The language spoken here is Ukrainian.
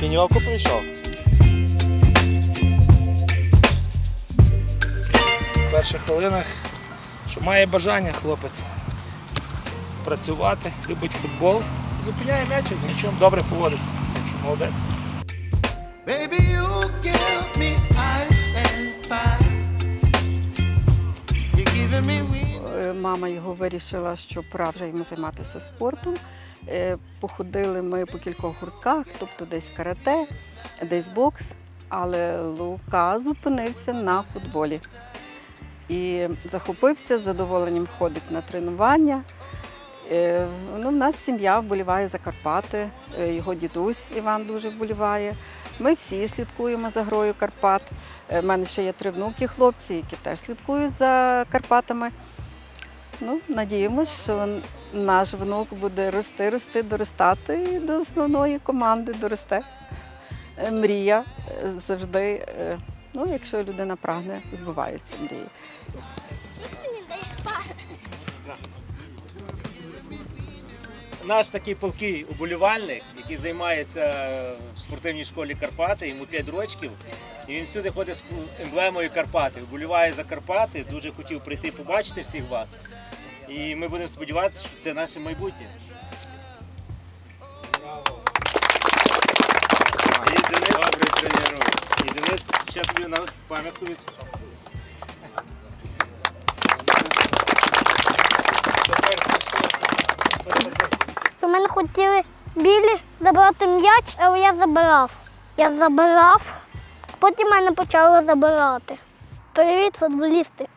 тренування прийшов. В перших хвилинах, що має бажання хлопець працювати, любить футбол, зупиняє м'яч і з м'ячом добре поводиться. Так що молодець. Baby, you give me ice and fire. You're giving me wind. Е, Мама його вирішила, що пора вже йому займатися спортом. Е, Походили ми по кількох гуртках, тобто десь карате, десь бокс, але Лука зупинився на футболі. І захопився, з задоволенням ходить на тренування. Е, Ну, в нас сім'я вболіває за Карпати, е, його дідусь Іван дуже вболіває. Ми всі слідкуємо за грою Карпат. У мене ще є три внуки хлопці, які теж слідкують за Карпатами. Ну, надіємося, що наш внук буде рости, рости, доростати і до основної команди доросте. Е, Мрія е, завжди, е, ну, якщо людина прагне, збуваються мрії. Наш такий полкий уболівальник, який займається в спортивній школі Карпати, йому 5 років. І він всюди ходить з емблемою Карпати, вболіває за Карпати. Дуже хотів прийти побачити всіх вас. І ми будемо сподіватися, що це наше майбутнє. І Денис. І Денис ще тобі на пам'ятку від. У мене хотіли білі забрати м'яч, але я забирав. Я забирав, потім мене почали забирати. Привіт, футболісти.